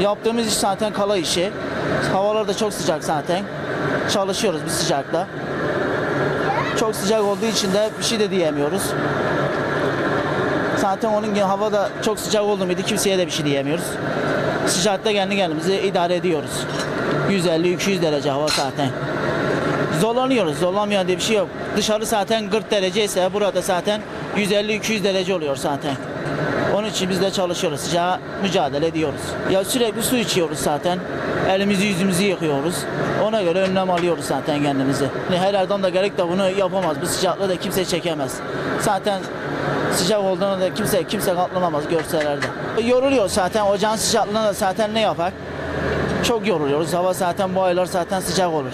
Yaptığımız iş zaten kala işi. Havalar da çok sıcak zaten. Çalışıyoruz bir sıcakta. Çok sıcak olduğu için de bir şey de diyemiyoruz. Zaten onun gibi hava da çok sıcak oldu muydu kimseye de bir şey diyemiyoruz. Sıcakta kendi kendimizi idare ediyoruz. 150-200 derece hava zaten. Zorlanıyoruz. Zorlanmayan diye bir şey yok. Dışarı zaten 40 derece ise burada zaten 150-200 derece oluyor zaten. Onun için biz de çalışıyoruz. Sıcağa mücadele ediyoruz. Ya sürekli su içiyoruz zaten. Elimizi yüzümüzü yıkıyoruz. Ona göre önlem alıyoruz zaten kendimizi. Yani Her yerden da gerek de bunu yapamaz. Bu sıcaklığı da kimse çekemez. Zaten sıcak olduğunu da kimse kimse katlanamaz görselerde. Yoruluyor zaten. Ocağın sıcaklığına da zaten ne yapar? Çok yoruluyoruz. Hava zaten bu aylar zaten sıcak olur.